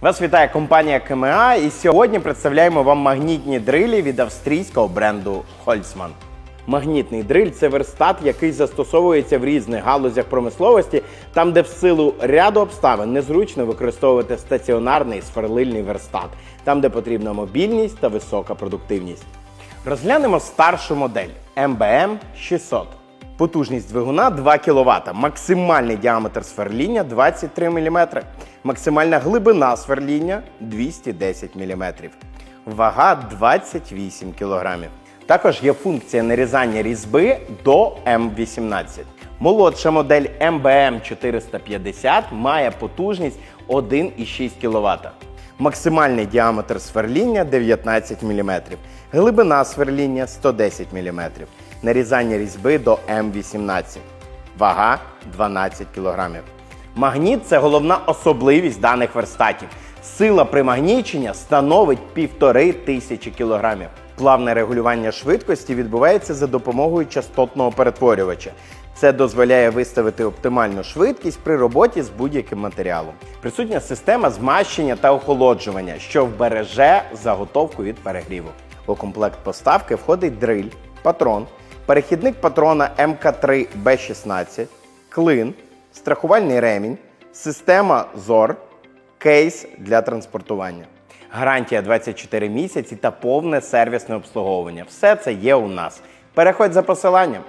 Вас вітає компанія КМА і сьогодні представляємо вам магнітні дрилі від австрійського бренду Holzmann. Магнітний дриль це верстат, який застосовується в різних галузях промисловості, там, де в силу ряду обставин незручно використовувати стаціонарний сверлильний верстат, там, де потрібна мобільність та висока продуктивність. Розглянемо старшу модель MBM 600. Потужність двигуна 2 кВт, максимальний діаметр сверління 23 мм, максимальна глибина сверління 210 мм, вага 28 кг. Також є функція нарізання різьби до М18. Молодша модель MBM 450 має потужність 1,6 кВт. Максимальний діаметр сверління 19 мм, глибина сверління 110 мм, нарізання різьби до М18, вага 12 кг. Магніт це головна особливість даних верстатів. Сила примагнічення становить 1500 кг. Плавне регулювання швидкості відбувається за допомогою частотного перетворювача. Це дозволяє виставити оптимальну швидкість при роботі з будь-яким матеріалом. Присутня система змащення та охолоджування, що вбереже заготовку від перегріву. У комплект поставки входить дриль, патрон, перехідник патрона МК3Б16, клин, страхувальний ремінь, система ЗОР, кейс для транспортування. Гарантія 24 місяці та повне сервісне обслуговування. Все це є у нас. Переходь за посиланням.